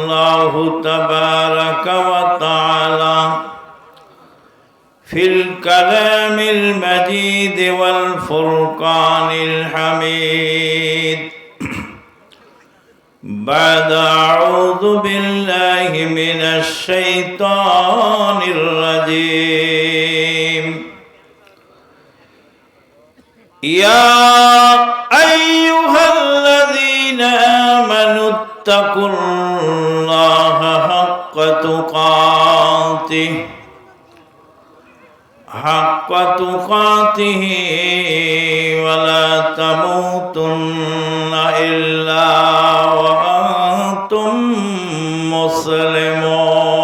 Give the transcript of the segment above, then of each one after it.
الله تبارك وتعالى في الكلام المجيد والفرقان الحميد بعد أعوذ بالله من الشيطان الرجيم يا تقاته حق تقاته ولا تموتن إلا وأنتم مسلمون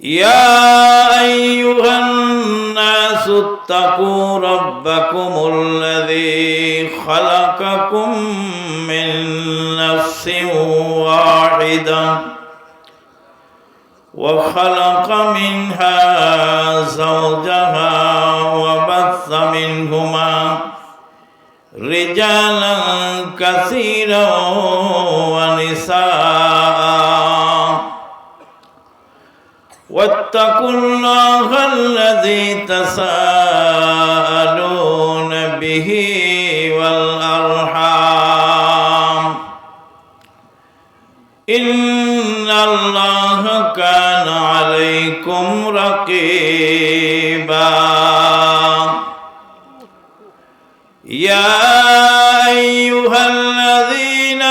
يا أيها الناس اتقوا ربكم الذي خلقكم واحدة وخلق منها زوجها وبث منهما رجالا كثيرا ونساء. واتقوا الله الذي تساءلون إن الله كان عليكم رقيبا يا أيها الذين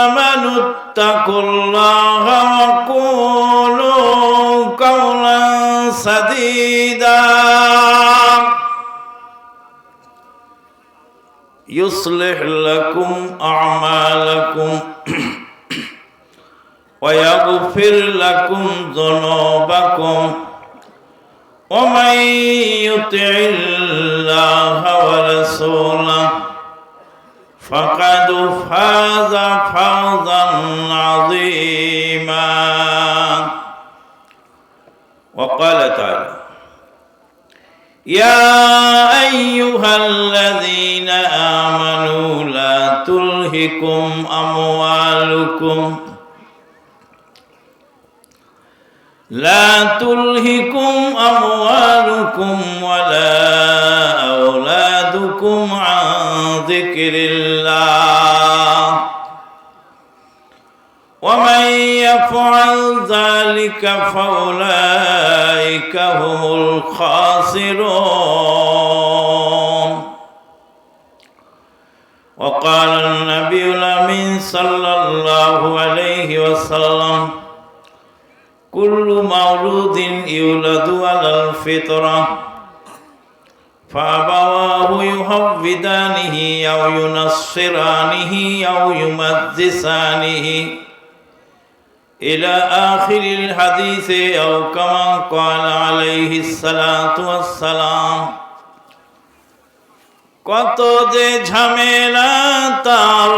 آمنوا اتقوا الله وقولوا قولا سديدا يصلح لكم ويغفر لكم ذنوبكم ومن يطع الله ورسوله فقد فاز فوزا عظيما وقال تعالى يا ايها الذين امنوا لا تلهكم اموالكم لا تلهكم أموالكم ولا أولادكم عن ذكر الله. ومن يفعل ذلك فأولئك هم الخاسرون. وقال النبي الأمين صلى الله عليه وسلم كل مولود يولد على الفطرة فأبواه يهودانه أو ينصرانه أو يمجسانه إلى آخر الحديث أو كما قال عليه الصلاة والسلام কত যে ঝামেলা তার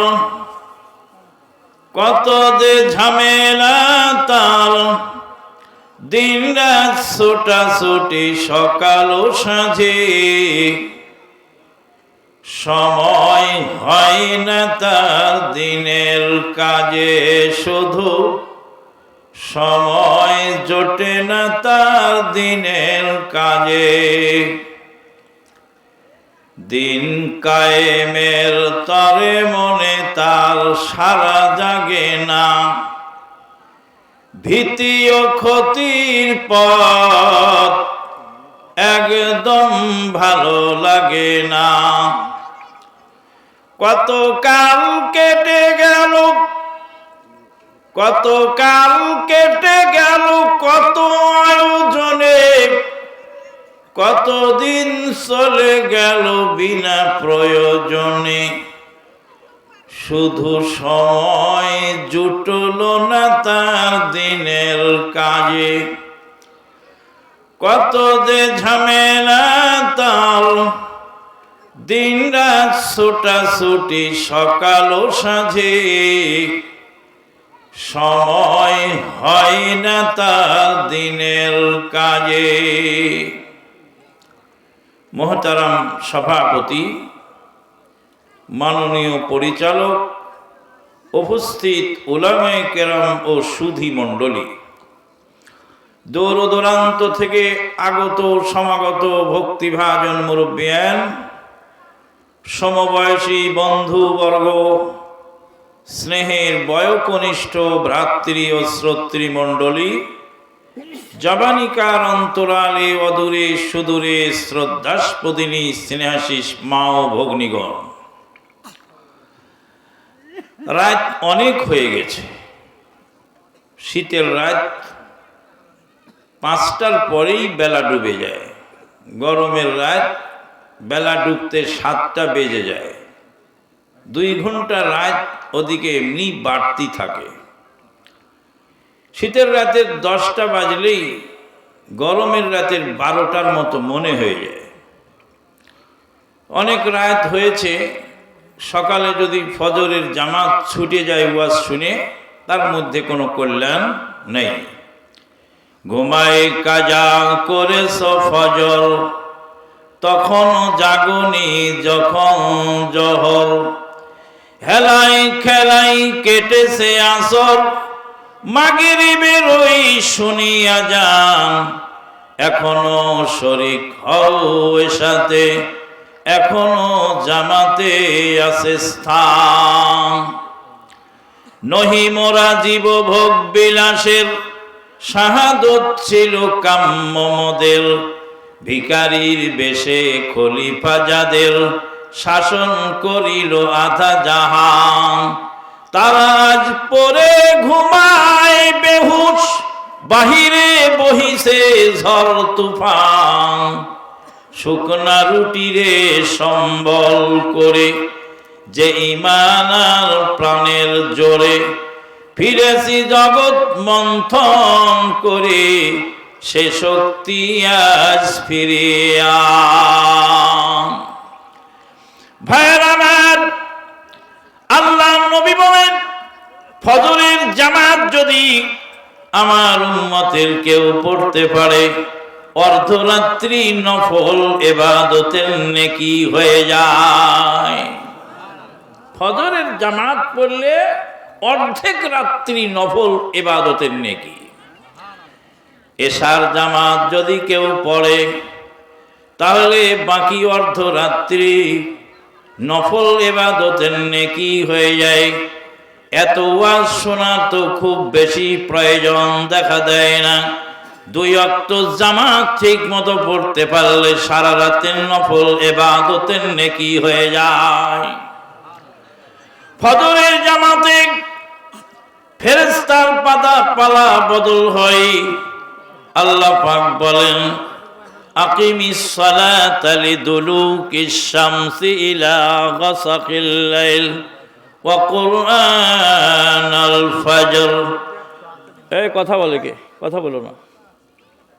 কত যে ঝামেলা তার দিন রাত ছোটাছুটি সকাল সাঁঝে। সময় হয় না তার, দিনের কাজে শুধু। সময় জোটে না তার, দিনের কাজে। দিন কায়েমের তরে মনে তার সারা জাগে না। ও ক্ষতির পথ একদম ভালো লাগে না। কত কাল কেটে গেল, কত কাল কেটে গেল, কত আয়োজনে কতদিন চলে গেল বিনা প্রয়োজনে। শুধু সময় জুটল না তার দিনের কাজে। কত যে ঝামেলা তার দিন রাত ছুটাছুটি সকাল ও সাঁঝে। সময় হয় না তার দিনের কাজে। মোহতারাম সভাপতি মাননীয় পরিচালক, উপস্থিত ওলামায় কেরাম ও সুধী মণ্ডলী। দূর দূরান্ত থেকে আগত সমাগত ভক্তিভাজন মুরব্বিয়ান, সমবয়সী বন্ধুবর্গ, স্নেহের বয়কনিষ্ঠ ভ্রাতৃ ও শ্রোতৃমণ্ডলী জবানিকার অন্তরালে অদূরে সুদূরে শ্রদ্ধাস্পদিনী স্নেহাশিস মা ও ভগ্নিগণ। রাত অনেক হয়ে গেছে। শীতের রাত পাঁচটার পরেই বেলা ডুবে যায়। গরমের রাত বেলা ডুবতে সাতটা বেজে যায়। দুই ঘণ্টা রাত ওদিকে এমনি বাড়তি থাকে। শীতের রাতের দশটা বাজলেই গরমের রাতের বারোটার মতো মনে হয়ে যায়। অনেক রাত হয়েছে সকালে যদি ফজরের জামাত ছুটে যায় ওয়াজ শুনে, তার মধ্যে কোনো কল্যাণ নেই। ঘুমায় কাজা করে ফজর, তখন জাগনি যখন জহর। হেলাই খেলাই কেটেছে আসর মাগেরি বেরোই শুনিয়া যান এখনও শরিক হও সাথে। এখনও জামাতে আছে স্থান। নহি মোরা জীব ভোগ বিলাসের, শাহাদত ছিল কাম্য মদের। ভিকারির বেশে খলিফা যাদের, শাসন করিল আধা জাহান। তারা আজ পরে ঘুমায় বেহুশ, বাহিরে বহিছে ঝড় তুফান। শুকনা রুটিরে সম্বল করে, যে ইমানার প্রাণের জোরে ফিরেছি জগৎ মন্থন করে, সে শক্তি আজ ফিরিয়া ভাইয়ের আল্লাহ নবী বলেন, ফজরের জামাত যদি আমার উম্মতের কেউ পড়তে পারে অর্ধরাত্রি নফল এবাদতের নেকি হয়ে যায়। ফজরের জামাত পড়লে অর্ধেক রাত্রি নফল এবাদতের নেকি। এশার জামাত যদি কেউ পড়ে, তাহলে বাকি অর্ধরাত্রি নফল এবাদতের নেকি হয়ে যায়। এত ওয়াজ শোনা তো খুব বেশি প্রয়োজন দেখা দেয় না। দুই অক্ত জামাত ঠিক মতো পড়তে পারলে সারা রাতের নফল এবাদতের নেকি হয়ে যায়। ফজরের জামাতে ফেরেস্তার পাতা পালা বদল হয়। আল্লাহ পাক বলেন, আকিমিস সালাতা লিদুলুকিশ শামসি ইলা গাসাকিল লাইল ওয়া কুরআনাল ফাজর। এই কথা বলে কে? কথা বলো না।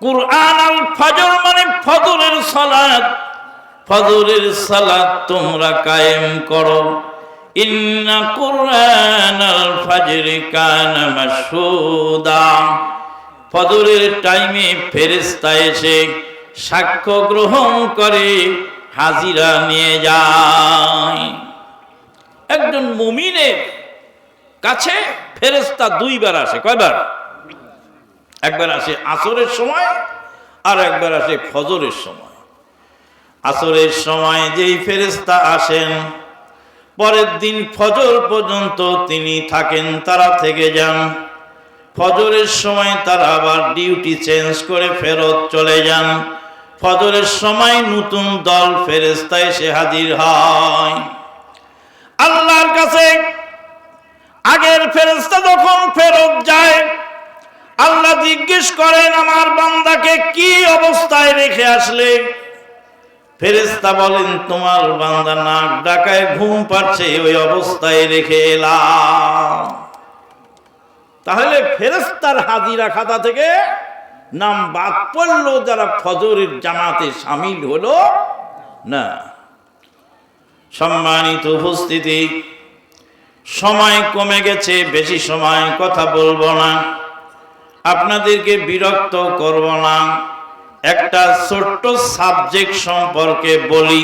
কুরআন আল ফজর মানে ফজরের সালাত। ফজরের সালাত তোমরা কায়েম করো। ইন্না কুরআন আল ফজরি কানা মাশহুদা। ফজরের টাইমে ফেরেশতা এসে সাক্ষ্য গ্রহণ করে, হাজিরা নিয়ে যায়। একজন মুমিনের কাছে ফেরেশতা দুইবার আসে। কয়বার? একবার আসে আসরের সময় আর একবার আসে ফজরের সময়। আসরের সময় যেই ফেরেশতা আসেন, পরের দিন ফজর পর্যন্ত তিনি থাকেন, তারা থেকে যান। ফজরের সময় তারা আবার ডিউটি চেঞ্জ করে ফেরত চলে যান। ফজরের সময় নতুন দল ফেরেস্তা এসে হাজির হয়। আল্লাহর কাছে আগের ফেরেস্তা যখন ফেরত যায় আল্লাহ জিজ্ঞেস করেন, আমার বান্দাকে কি অবস্থায় রেখে আসলে? ফেরেস্তা বলেন, তোমার বান্দা নাক ডাকায় ঘুম পাচ্ছে ওই অবস্থায় রেখে এলাম। তাহলে ফেরেস্তার হাজিরা খাতা থেকে নাম বাদ পড়ল, যারা ফজরের জামাতে সামিল হলো না। সম্মানিত উপস্থিতি, সময় কমে গেছে, বেশি সময় কথা বলব না। আপনাদেরকে বিরক্ত করব না। একটা ছোট্ট সাবজেক্ট সম্পর্কে বলি,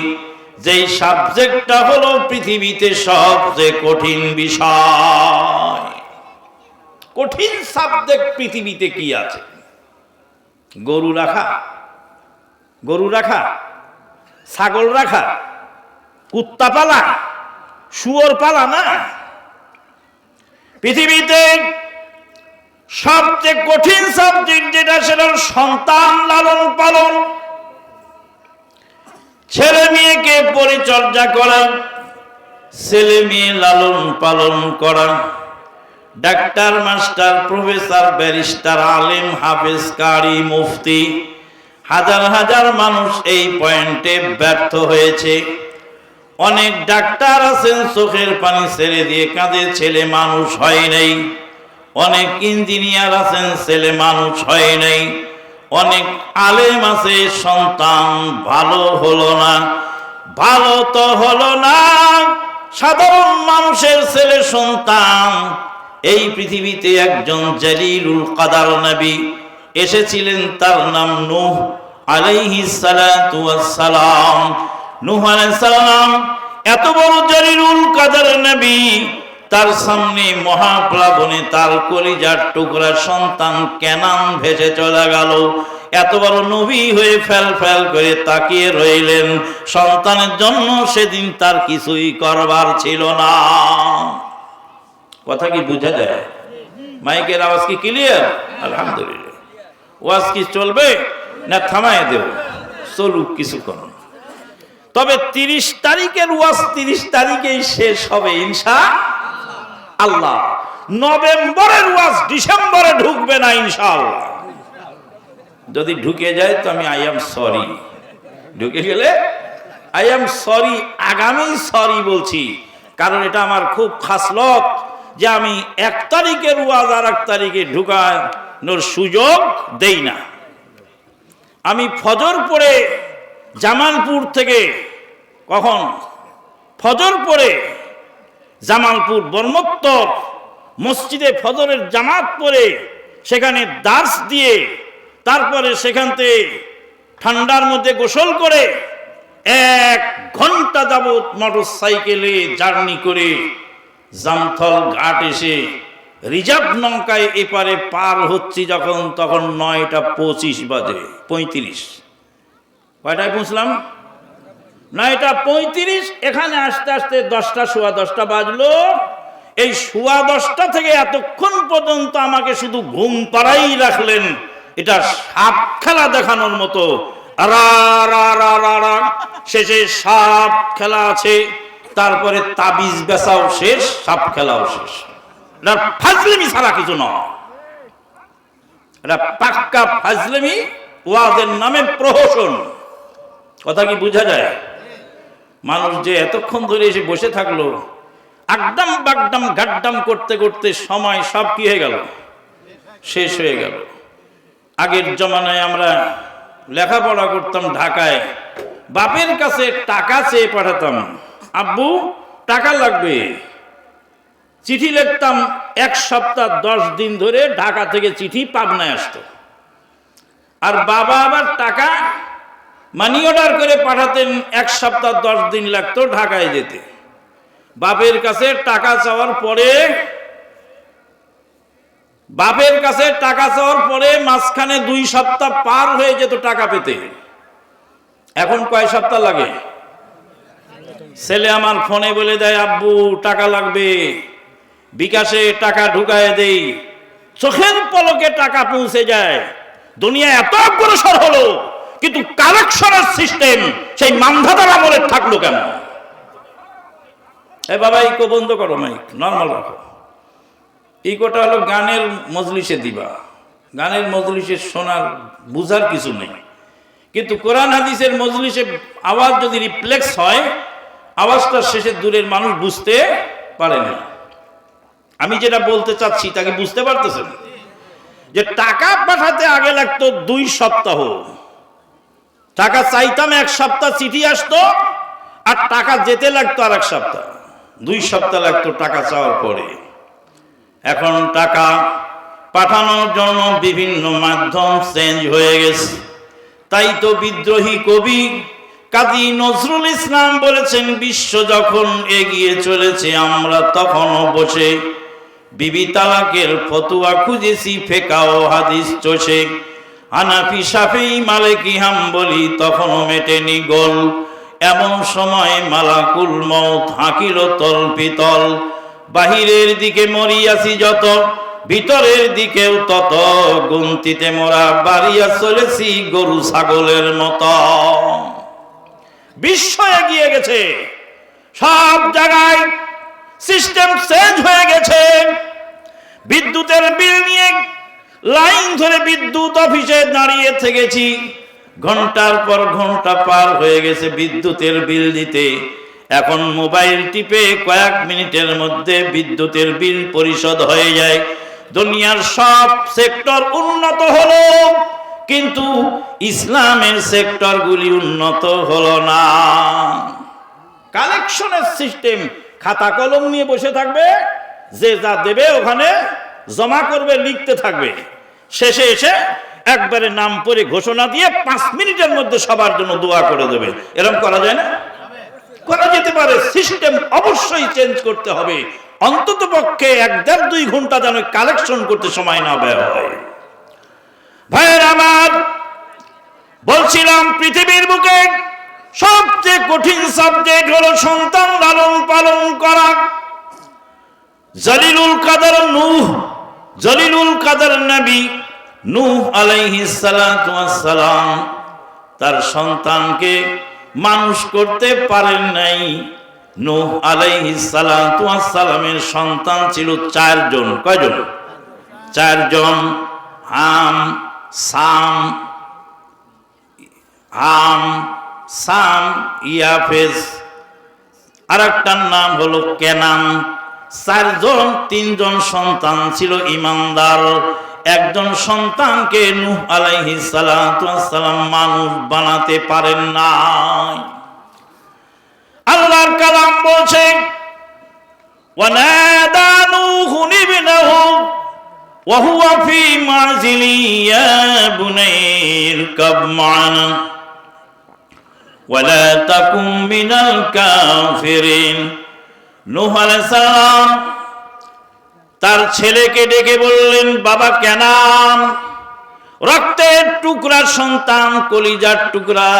যেই সাবজেক্টটা হলো পৃথিবীতে সবচেয়ে কঠিন বিষয়। কঠিন সাবজেক্ট পৃথিবীতে কি আছে? গরু রাখা গরু রাখা, ছাগল রাখা, কুত্তা পালা, শুয়োর পালা না? পৃথিবীতে সবচেয়ে কঠিন সাবজেক্ট যেটা, সেটা সন্তান লালন পালন। ছেলে মেয়েকে পরিচর্যা করা, ছেলে মেয়ে লালন পালন করা। ডাক্তার, মাস্টার, প্রফেসর, ব্যারিস্টার, আলেম, হাফেজ, কারি, মুফতি, হাজার হাজার মানুষ এই পয়েন্টে ব্যর্থ হয়েছে। অনেক ডাক্তার আছেন, চোখের পানি ছেড়ে দিয়ে কাঁধে ছেলে মানুষ হয় নাই। অনেক ইঞ্জিনিয়ার আছেন, ছেলে মানুষ হয় নাই। অনেক আলেম আছে, সন্তান ভালো হলো না। ভালো তো হলো না, সাধারণ মানুষের ছেলে সন্তান। এই পৃথিবীতে একজন জালিলুল কাদার নবী এসেছিলেন, তার নাম নূহ আলাইহি সালাতু ওয়াস সালাম নূহ আলাইহিস সালাম, এত বড় জালিলুল কাদার নবী তার সামনে মহাপ্লাবনে তার কলিজার টুকরা সন্তান কেনান ভেসে চলে গেল। এত বড় নবী হয়ে ফেল ফেল করে তাকিয়ে রইলেন। সন্তানের জন্য সেদিন তার কিছুই করবার ছিল না। কথা কি বুঝা যায়? মাইকের আওয়াজ কি ক্লিয়ার আলহামদুলিল্লাহ। ওয়াজ কি চলবে? না থামায় দেব। চলুক কিছু কিছুক্ষণ। তবে তিরিশ তারিখের ওয়াজ তিরিশ তারিখেই শেষ হবে, ইনশা আল্লাহ। নভেম্বরের ওয়াজ ডিসেম্বরে ঢুকবে না, ইনশাআল্লাহ। যদি ঢুকে যায় তো আমি আই এম সরি। ঢুকে গেলে আই এম সরি, আগামী সরি বলছি। কারণ এটা আমার খুব খাসলত যে আমি এক তারিখের ওয়াজ আর এক তারিখে ঢুকানোর সুযোগ দেই না। আমি ফজর পরে জামালপুর থেকে কখন? ফজর পরে জামালপুর বর্মোত্তর মসজিদে ফজরের জামাত পরে সেখানে দাস দিয়ে তারপরে সেখান থেকে ঠান্ডার মধ্যে গোসল করে এক ঘণ্টা যাবৎ মোটর সাইকেলে জার্নি করে জামথল ঘাট এসে রিজার্ভ নৌকায় এপারে পার হচ্ছি যখন, তখন নয়টা পঁচিশ বাজে, পঁয়ত্রিশ। কয়টায় পৌঁছলাম? নয়টা পঁয়ত্রিশ, এখানে আসতে আসতে দশটা, সোয়া দশটা বাজলো। এই সোয়া দশটা থেকে এতক্ষণ পর্যন্ত আমাকে শুধু ঘুম পাড়াই রাখলেন। এটা সাপ খেলা দেখানোর মতো। শেষে সাপ খেলা আছে, তারপরে তাবিজ বেচাও শেষ, সাপ খেলাও শেষ। এটা ফাজলেমি ছাড়া কিছু নয়। এটা পাক্কা ফাজলেমি, ওয়াজের নামে প্রহসন। কথা কি বোঝা যায়? মানুষ যে এতক্ষণ ধরে এসে বসে থাকল একদম বাগডাম গাড্ডাম করতে করতে সময় সব কি হয়ে গেল? শেষ হয়ে গেল। আগের জমানায় আমরা লেখাপড়া করতাম ঢাকায়, বাপের কাছে টাকা চেয়ে পাঠাতাম, আব্বু, টাকা লাগবে। চিঠি লিখতাম এক সপ্তাহ, দশ দিন ধরে ঢাকা থেকে চিঠি পাবনায় আসতো। আর বাবা আবার টাকা মানি অর্ডার করে পাঠাতেন এক সপ্তাহ, দশ দিন লাগতো ঢাকায় যেতে। বাপের কাছে টাকা চাওয়ার পরে, বাপের কাছে টাকা চাওয়ার পরে মাঝখানে দুই সপ্তাহ পার হয়ে যেত টাকা পেতে। এখন কয় সপ্তাহ লাগে? ছেলে আমার ফোনে বলে দেয়, আব্বু, টাকা লাগবে। বিকাশে টাকা ঢুকায় দেই। চোখের পলকে টাকা পৌঁছে যায়। দুনিয়া এত অগ্রসর হলো। কিন্তু কালেকশনের সিস্টেম সেই মান্ধাতার আমলে থাকল কেন? এ বাবা ইকো বন্ধ করো মাইক নর্মাল রাখো। ইকোটা হলো গানের মজলিসে দিবা। গানের মজলিসে শোনার বুঝার কিছু নেই। কিন্তু কোরআন হাদিসের মজলিসে আওয়াজ যদি রিফ্লেক্স হয়, আওয়াজটা শেষে দূরের মানুষ বুঝতে পারে না। আমি যেটা বলতে চাচ্ছি, তাকে বুঝতে পারতেছেন? যে টাকা পাঠাতে আগে লাগতো দুই সপ্তাহ। টাকা চাইতাম, এক সপ্তাহ চিঠি আসতো, আর টাকা যেতে লাগতো আর এক সপ্তাহ। দুই সপ্তাহ লাগতো টাকা চাওয়ার পরে। এখন টাকা পাঠানোর জন্য বিভিন্ন মাধ্যম চেঞ্জ হয়ে গেছে। তাই তো বিদ্রোহী কবি কাজী নজরুল ইসলাম বলেছেন, বিশ্ব যখন এগিয়ে চলেছে, আমরা তখনও বসে। বিবি তালাকের ফতুয়া খুঁজেছি, ফেকাও হাদিস চষে। হানাফি সাফেই মালিকি হাম্বলি তখনও মেটেনি গোল। এমন সময় মালাকুল মৌত হাঁকিল তল পিতল বাহিরের দিকে মরিয়াছি যত, ভিতরের দিকেও তত। গুনতিতে মোরা বাড়িয়া চলেছি গরু ছাগলের মতো। বিশ্ব এগিয়ে গেছে। সব জায়গায় সিস্টেম চেঞ্জ হয়ে গেছে। বিদ্যুতের বিল নিয়ে লাইন ধরে বিদ্যুৎ অফিসে দাঁড়িয়ে থেকেছি। ঘণ্টার পর ঘণ্টা পার হয়ে গেছে বিদ্যুতের বিল দিতে। এখন মোবাইল টিপে কয়েক মিনিটের মধ্যে বিদ্যুতের বিল পরিশোধ হয়ে যায়। দুনিয়ার সব সেক্টর উন্নত হলো, কিন্তু ইসলামের সেক্টরগুলি উন্নত হলো না। কালেকশনের সিস্টেম খাতা কলম নিয়ে বসে থাকবে, যে যা দেবে ওখানে জমা করবে, লিখতে থাকবে। শেষে এসে একবারে নাম পড়ে ঘোষণা দিয়ে পাঁচ মিনিটের মধ্যে সবার জন্য দোয়া করে দেবে। এরকম করা যায় না? করা যেতে পারে সিস্টেম অবশ্যই চেঞ্জ করতে হবে। অন্তত পক্ষে এক দেড় দুই ঘণ্টা যেন কালেকশন করতে সময় না ব্যয় হয়। ভাইয়ের আমার, বলছিলাম পৃথিবীর বুকে সবচেয়ে কঠিন সাবজেক্ট হলো সন্তান লালন পালন করা। জলিলুল কাদার নূহ জলিলুল কাদার নবী নূহ আলাইহিস সালাতু সালাম তার সন্তানকে মানুষ করতে পারেন নাই। নূহ আলাইহিস সালাতু সালামের সন্তান ছিল চারজন। কয়জন? চারজন। হাম, সাম হাম, সাম ইয়াফেজ আরেকটার নাম হলো কেনান। চারজন তিনজন সন্তান ছিল ইমানদার একজন সন্তানকে নূহ আলাইহিস সালাতু ওয়াস সালাম মানুষ বানাতে পারেন নাই আল্লাহর কালাম বলছে ওয়ানাদা নূহুন ইবনাহু وهو في معزل يا بني اركب معنا ولا تكن من الكافرين নূহ আলাইহিস সালাম তার ছেলেকে ডেকে বললেন, বাবা, কেনাম? রক্তের টুকরা সন্তান, কলিজার টুকরা।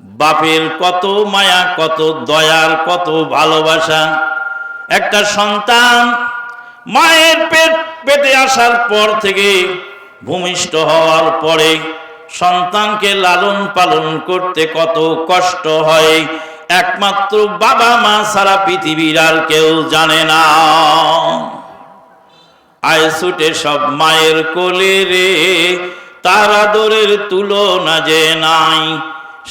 বাপের কত মায়া, কত দয়ার কত ভালোবাসা। একটা সন্তান মায়ের পেট পেটে আসার পর থেকে ভূমিষ্ঠ হওয়ার পরে সন্তানকে লালন পালন করতে কত কষ্ট হয়। একমাত্র বাবা মা সারা পৃথিবীর আর কেউ জানে না। আয় ছুটে সব মায়ের কোলে রে, তার আদরের তুলনা যে নাই।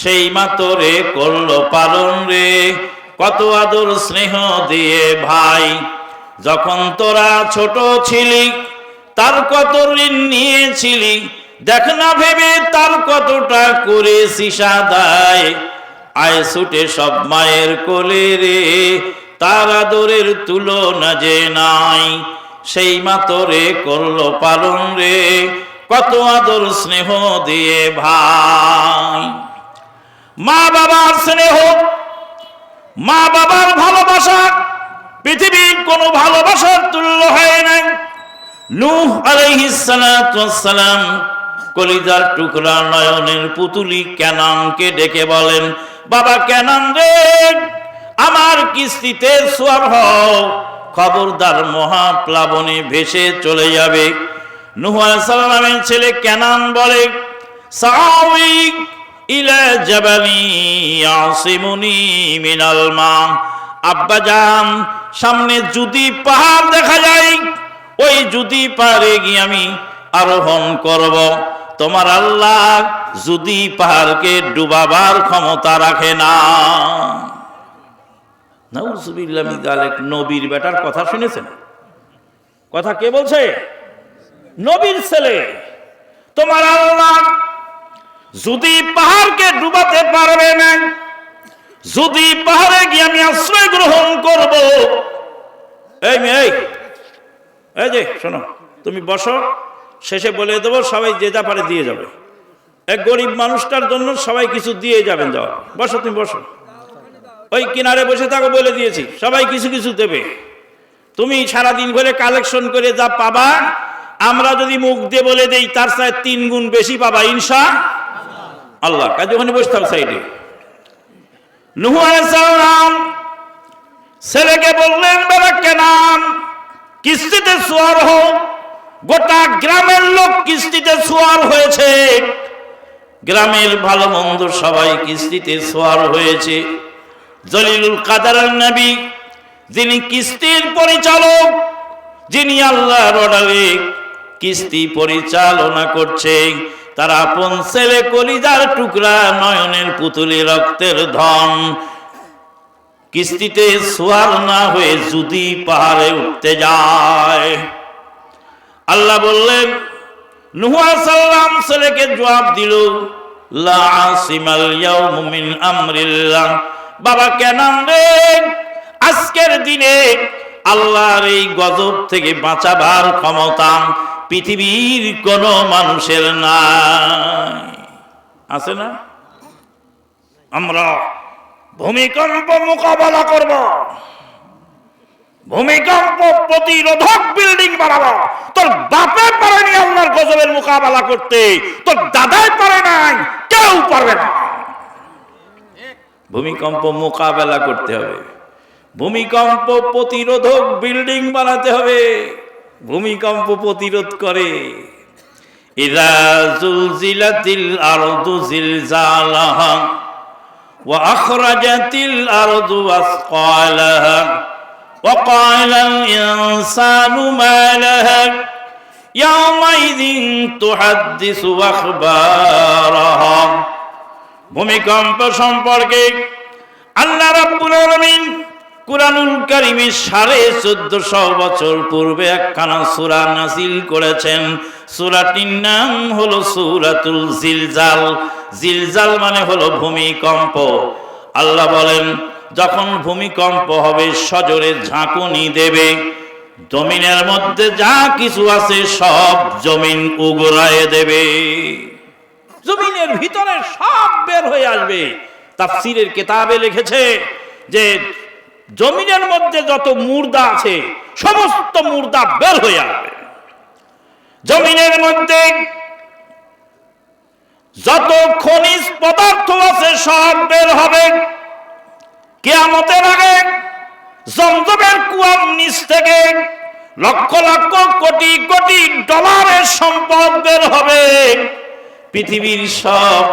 সেই মাতরে করল পালন রে, কত আদর স্নেহ দিয়ে ভাই। যখন তোরা ছোট ছিলি, তার কত ঋণ নিয়েছিলি, দেখ না ভেবে তার কতটা করে দায় আয় ছুটে সব মায়ের কোলে রে, তার আদরের তুলনা যে নাই। সেই মাতরে করল পালন রে, কত আদর স্নেহ দিয়ে ভাই। মা বাবার স্নেহ, মা বাবার ভালোবাসা, পৃথিবীর কোনো ভালোবাসার তুল্য হয় নাই। নূহ আলাইহিস সালাম কলিজার টুকরা নয়নের পুতুলি কেনানকে ডেকে বলেন বাবা কেনান রে? আমার কিস্তিতে সোয়ার হও। খবরদার মহাপ্লাবনে ভেসে চলে যাবে। নূহ আলাইহিস সালামের ছেলে কেনান বলে আব্বাজান সামনে যদি পাহাড় দেখা যায়, ওই যদি পারে গিয়ে আমি আরোহণ করব। তোমার আল্লাহ যদি পাহাড়কে ডুবাবার ক্ষমতা রাখে না। নবীর বেটার কথা শুনেছেন? কথা কে বলছে? নবীর ছেলে। তোমার আল্লাহ যদি পাহাড়কে ডুবাতে পারবে না, যদি পাহাড়ে গিয়ে আমি আশ্রয় গ্রহণ করব। এই মেয়ে এই যে, শোনো, তুমি বসো। শেষে বলে দেবো, সবাই যে যা পারে দিয়ে যাবে। এক গরিব মানুষটার জন্য সবাই কিছু দিয়ে যাবেন যাও। বসো তুমি, বসো। ওই কিনারে বসে থাকো বলে দিয়েছি, সবাই কিছু কিছু দেবে। তুমি সারাদিন ধরে কালেকশন করে যা পাবা, আমরা যদি মুখ দিয়ে বলে দেই, তার সাথে তিন গুণ বেশি পাবা ইনসা আল্লাহ। কাজে ওখানে বসতাম সাইডে। নুহু ছেলেকে বললেন বেড়াকে নাম কিস্তিতে সোয়ার হোক গোটা গ্রামের লোক কিস্তিতে সোয়ার হয়েছে। গ্রামের ভালো মন্দ সবাই কিস্তিতে সোয়ার হয়েছে। জলিলুল কাদার নবী, যিনি কিস্তির পরিচালক, যিনি আল্লাহর অর্ডারে কিস্তি পরিচালনা করছে, তার আপন ছেলে কলিজার টুকরা নয়নের পুতুলি রক্তের ধন। কিস্তিতে সোয়ার না হয়ে যদি পাহাড়ে উঠতে যায়। আল্লাহ বললেন, নুহা সাল্লাম ছেলেকে জবাব দিল বাবা, কেন রে আজকের দিনে আল্লাহর এই গজব থেকে বাঁচাবার ক্ষমতা পৃথিবীর কোন মানুষের নাই। আছে না? আমরা ভূমিকম্প মোকাবেলা করব। ভূমিকম্প প্রতিরোধক বিল্ডিং বানাবো। তোর বাপে পারেনি আল্লাহর গজবের মোকাবেলা করতে। তোর দাদাই পারে নাই, কেউ পারবে না। ভূমিকম্প মোকাবেলা করতে হবে। ভূমিকম্প প্রতিরোধক বিল্ডিং বানাতে হবে। ভূমিকম্প প্রতিরোধ করে। ওয়া আখরাজাতিল আরদু আসকালাহা। وقال الإنسان ما لها يومئذ تحدث أخبارها ভূমিকম্প সম্পর্কে আল্লাহ রাব্বুল আলামিন কুরআনুল কারীমের সাড়ে চোদ্দশো বছর পূর্বে একখানা সূরা নাজিল করেছেন সূরাটির নাম হলো সূরাতুল জিলজাল জিলজাল মানে হলো ভূমিকম্প আল্লাহ বলেন যখন ভূমিকম্প হবে, সজোরে ঝাঁকুনি দেবে। জমিনের মধ্যে যা কিছু আছে, সব জমিন উগরায় দেবে। জমিনের ভিতরে সব বের হয়ে আসবে। তাফসিরের কেতাবে লিখেছে যে, জমিনের মধ্যে যত মুর্দা আছে, সমস্ত মুর্দা বের হয়ে আসবে। জমিনের মধ্যে যত খনিজ পদার্থ আছে, সব বের হবে। কেয়ামতের আগে জমজমের কুয়ার নিচ থেকে লক্ষ লক্ষ কোটি কোটি ডলারের সম্পদ বের হবে। পৃথিবীর সব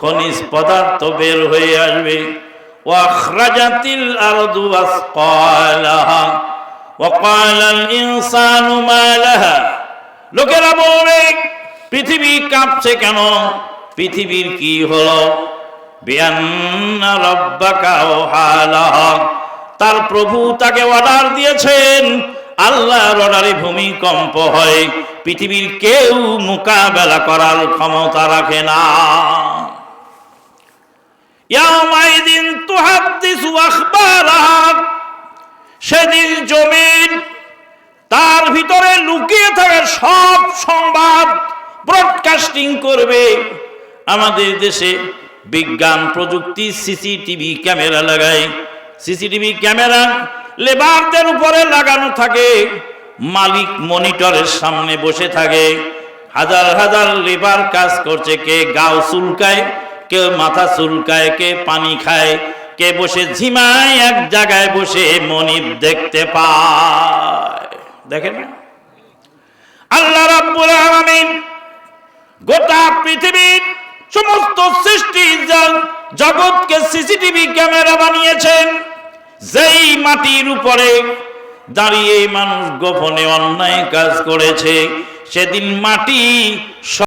খনিজ পদার্থ বের হয়ে আসবে। ওয়াখরাজাতিল আরদু আসকালাহা ওয়াকাল আল ইনসানু মালাহা। লোকেরা বলবে পৃথিবী কাঁপছে কেন? পৃথিবীর কি হলো? তার প্রভু তাকে অর্ডার দিয়েছেন, আল্লাহর অর্ডারে ভূমিকম্প হয়। পৃথিবীর কেউ মোকাবেলা করার ক্ষমতা রাখে না। সেদিন জমিন তার ভিতরে লুকিয়ে থাকা সব সংবাদ ব্রডকাস্টিং করবে। আমাদের দেশে বিজ্ঞান প্রযুক্তি, সিসিটিভি ক্যামেরা লাগায়। সিসিটিভি ক্যামেরা লেবারদের উপরে লাগানো থাকে। মালিক মনিটরের সামনে বসে থাকে। হাজার হাজার লেবার কাজ করছে। কে গাও চুলকায় কেউ মাথা চুলকায়, কে পানি খায়, কে বসে ঝিমায়, এক জায়গায় বসে মনিব দেখতে পায়। দেখেন? আল্লাহ রাব্বুল আলামিন গোটা পৃথিবীর সমস্ত সৃষ্টি যান জগৎকে সিসিটিভি ক্যামেরা বানিয়েছেন। যেই মাটির উপরে দাঁড়িয়ে মানুষ গোপনে অন্যায় কাজ করেছে, সেদিন মাটি